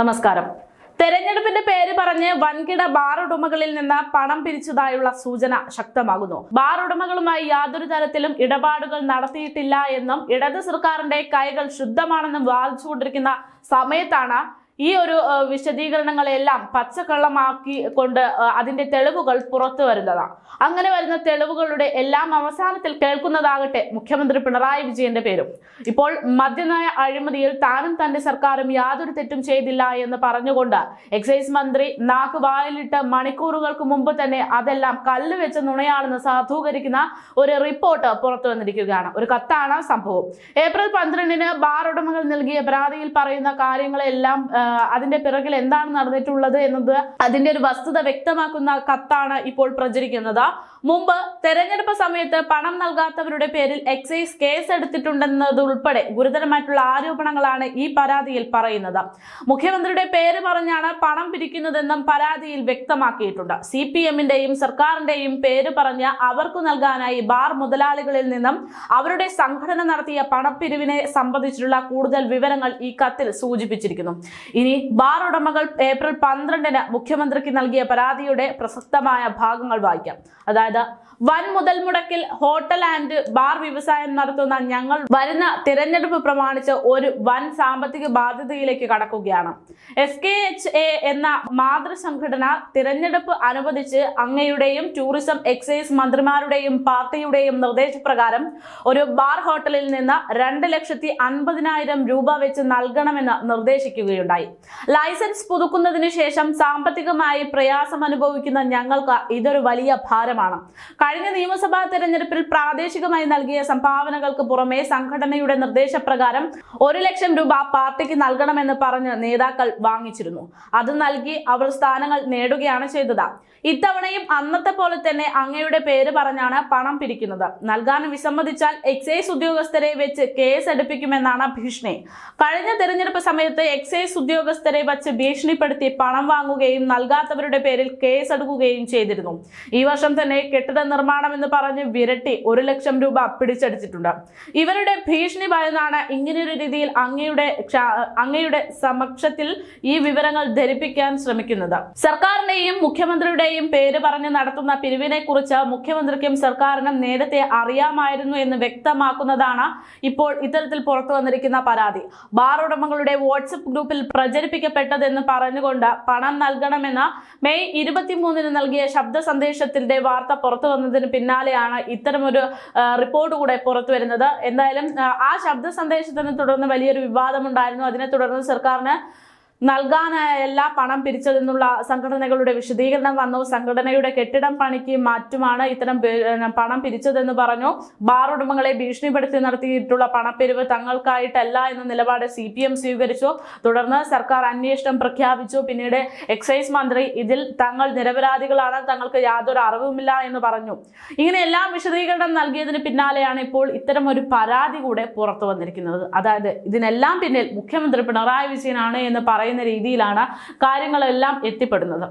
നമസ്കാരം. തെരഞ്ഞെടുപ്പിന്റെ പേര് പറഞ്ഞ് വൻകിട ബാർ ഉടമകളിൽ നിന്ന് പണം പിരിച്ചതായുള്ള സൂചന ശക്തമാകുന്നു. ബാർ ഉടമകളുമായി യാതൊരു തരത്തിലും ഇടപാടുകൾ നടത്തിയിട്ടില്ല എന്നും ഇടത് സർക്കാരിന്റെ കൈകൾ ശുദ്ധമാണെന്നും വാദിച്ചുകൊണ്ടിരിക്കുന്ന സമയത്താണ് ഈ ഒരു വിശദീകരണങ്ങളെല്ലാം പച്ചക്കള്ളമാക്കി കൊണ്ട് അതിന്റെ തെളിവുകൾ പുറത്തു വരുന്നതാണ് അങ്ങനെ വരുന്ന തെളിവുകളുടെ എല്ലാം അവസാനത്തിൽ കേൾക്കുന്നതാകട്ടെ മുഖ്യമന്ത്രി പിണറായി വിജയന്റെ പേരും. ഇപ്പോൾ മദ്യനയ അഴിമതിയിൽ താനും തന്റെ സർക്കാരും യാതൊരു തെറ്റും ചെയ്തില്ല എന്ന് പറഞ്ഞുകൊണ്ട് എക്സൈസ് മന്ത്രി നാക്ക് വായിലിട്ട് മണിക്കൂറുകൾക്ക് മുമ്പ് തന്നെ അതെല്ലാം കല്ല് വെച്ച നുണയാണെന്ന് സാധൂകരിക്കുന്ന ഒരു റിപ്പോർട്ട് പുറത്തു വന്നിരിക്കുകയാണ്. ഒരു കത്താണ് സംഭവം. ഏപ്രിൽ പന്ത്രണ്ടിന് ബാർ ഉടമകൾ നൽകിയ പരാതിയിൽ പറയുന്ന കാര്യങ്ങളെല്ലാം അതിന്റെ പിറകിൽ എന്താണ് നടന്നിട്ടുള്ളത് എന്നത് അതിന്റെ ഒരു വസ്തുത വ്യക്തമാക്കുന്ന കത്താണ് ഇപ്പോൾ പ്രചരിക്കുന്നത്. മുമ്പ് തെരഞ്ഞെടുപ്പ് സമയത്ത് പണം നൽകാത്തവരുടെ പേരിൽ എക്സൈസ് കേസ് എടുത്തിട്ടുണ്ടെന്നതുൾപ്പെടെ ഗുരുതരമായിട്ടുള്ള ആരോപണങ്ങളാണ് ഈ പരാതിയിൽ പറയുന്നത്. മുഖ്യമന്ത്രിയുടെ പേര് പറഞ്ഞാണ് പണം പിരിക്കുന്നതെന്നും പരാതിയിൽ വ്യക്തമാക്കിയിട്ടുണ്ട്. സി പി എമ്മിന്റെയും സർക്കാരിന്റെയും പേര് പറഞ്ഞ് അവർക്ക് നൽകാനായി ബാർ മുതലാളികളിൽ നിന്നും അവരുടെ സംഘടന നടത്തിയ പണപ്പിരിവിനെ സംബന്ധിച്ചിട്ടുള്ള കൂടുതൽ വിവരങ്ങൾ ഈ കത്തിൽ സൂചിപ്പിച്ചിരിക്കുന്നു. ഇനി ബാർ ഉടമകൾ ഏപ്രിൽ പന്ത്രണ്ടിന് മുഖ്യമന്ത്രിക്ക് നൽകിയ പരാതിയുടെ പ്രസക്തമായ ഭാഗങ്ങൾ വായിക്കാം. അതായത് വൻ മുതൽ മുടക്കിൽ ഹോട്ടൽ ആൻഡ് ബാർ വ്യവസായം നടത്തുന്ന ഞങ്ങൾ വരുന്ന തിരഞ്ഞെടുപ്പ് പ്രമാണിച്ച് ഒരു വൻ സാമ്പത്തിക ബാധ്യതയിലേക്ക് കടക്കുകയാണ്. എസ് കെ എച്ച് എ എന്ന മാതൃസംഘടന തിരഞ്ഞെടുപ്പ് അനുവദിച്ച് അങ്ങയുടെയും ടൂറിസം എക്സൈസ് മന്ത്രിമാരുടെയും പാർട്ടിയുടെയും നിർദ്ദേശപ്രകാരം ഒരു ബാർ ഹോട്ടലിൽ നിന്ന് രണ്ട് ലക്ഷത്തി അൻപതിനായിരം രൂപ വെച്ച് നൽകണമെന്ന് നിർദ്ദേശിക്കുകയുണ്ടായി. ലൈസൻസ് പുതുക്കുന്നതിന് ശേഷം സാമ്പത്തികമായി പ്രയാസം അനുഭവിക്കുന്ന ഞങ്ങൾക്ക് ഇതൊരു വലിയ ഭാരമാണ്. കഴിഞ്ഞ നിയമസഭാ തെരഞ്ഞെടുപ്പിൽ പ്രാദേശികമായി നൽകിയ സംഭാവനകൾക്ക് പുറമെ സംഘടനയുടെ നിർദ്ദേശപ്രകാരം ഒരു ലക്ഷം രൂപ പാർട്ടിക്ക് നൽകണമെന്ന് പറഞ്ഞ് നേതാക്കൾ വാങ്ങിച്ചിരുന്നു. അത് നൽകി അവർ സ്ഥാനങ്ങൾ നേടുകയാണ് ചെയ്തത്. ഇത്തവണയും അന്നത്തെ പോലെ തന്നെ അങ്ങയുടെ പേര് പറഞ്ഞാണ് പണം പിരിക്കുന്നത്. നൽകാൻ വിസമ്മതിച്ചാൽ എക്സൈസ് ഉദ്യോഗസ്ഥരെ വെച്ച് കേസ് എടുപ്പിക്കുമെന്നാണ് ഭീഷണി. കഴിഞ്ഞ തെരഞ്ഞെടുപ്പ് സമയത്ത് എക്സൈസ് ഉദ്യോഗസ്ഥരെ വച്ച് ഭീഷണിപ്പെടുത്തി പണം വാങ്ങുകയും നൽകാത്തവരുടെ പേരിൽ കേസെടുക്കുകയും ചെയ്തിരുന്നു. ഈ വർഷം തന്നെ കെട്ടിട നിർമ്മാണം എന്ന് പറഞ്ഞ് വിരട്ടി ഒരു ലക്ഷം രൂപ പിടിച്ചെടുത്തിട്ടുണ്ട് ഇവരുടെ ഭീഷണി ഭയന്നാണ് ഇങ്ങനെയൊരു രീതിയിൽ അങ്ങയുടെ അങ്ങയുടെ സമക്ഷത്തിൽ ഈ വിവരങ്ങൾ ധരിപ്പിക്കാൻ ശ്രമിക്കുന്നത്. സർക്കാരിന്റെയും മുഖ്യമന്ത്രിയുടെയും പേര് പറഞ്ഞ് നടത്തുന്ന പിരിവിനെ കുറിച്ച് മുഖ്യമന്ത്രിക്കും സർക്കാരിനും നേരത്തെ അറിയാമായിരുന്നു എന്ന് വ്യക്തമാക്കുന്നതാണ് ഇപ്പോൾ ഇത്തരത്തിൽ പുറത്തു വന്നിരിക്കുന്ന പരാതി. ബാർ ഉടമകളുടെ വാട്സപ്പ് ഗ്രൂപ്പിൽ പ്രചരിപ്പിക്കപ്പെട്ടതെന്ന് പറഞ്ഞുകൊണ്ട് പണം നൽകണമെന്ന മെയ് ഇരുപത്തിമൂന്നിന് നൽകിയ ശബ്ദ സന്ദേശത്തിന്റെ വാർത്ത പുറത്തു വന്നതിന് പിന്നാലെയാണ് ഇത്തരമൊരു റിപ്പോർട്ട് കൂടെ പുറത്തു വരുന്നത്. എന്തായാലും ആ ശബ്ദ സന്ദേശത്തിനെ തുടർന്ന് വലിയൊരു വിവാദമുണ്ടായിരുന്നു. അതിനെ തുടർന്ന് സർക്കാരിന് നൽകാനായല്ല പണം പിരിച്ചതെന്നുള്ള സംഘടനകളുടെ വിശദീകരണം വന്നു. സംഘടനയുടെ കെട്ടിടം പണിക്ക് മാറ്റുമാണ് ഇത്തരം പണം പിരിച്ചതെന്ന് പറഞ്ഞു. ബാർ ഉടമകളെ ഭീഷണിപ്പെടുത്തി നടത്തിയിട്ടുള്ള പണപ്പിരിവ് തങ്ങൾക്കായിട്ടല്ല എന്ന നിലപാട് സി സ്വീകരിച്ചു. തുടർന്ന് സർക്കാർ അന്വേഷണം പ്രഖ്യാപിച്ചു. പിന്നീട് എക്സൈസ് മന്ത്രി ഇതിൽ തങ്ങൾ നിരപരാധികളാണ്. തങ്ങൾക്ക് യാതൊരു അറിവുമില്ല എന്ന് പറഞ്ഞു. ഇങ്ങനെ എല്ലാം വിശദീകരണം നൽകിയതിന് പിന്നാലെയാണ് ഇപ്പോൾ ഇത്തരം ഒരു പരാതി കൂടെ പുറത്തു വന്നിരിക്കുന്നത്. അതായത് ഇതിനെല്ലാം പിന്നിൽ മുഖ്യമന്ത്രി പിണറായി വിജയനാണ് എന്ന് പറയുന്ന രീതിയിലാണ് കാര്യങ്ങളെല്ലാം എത്തിപ്പെടുന്നത്.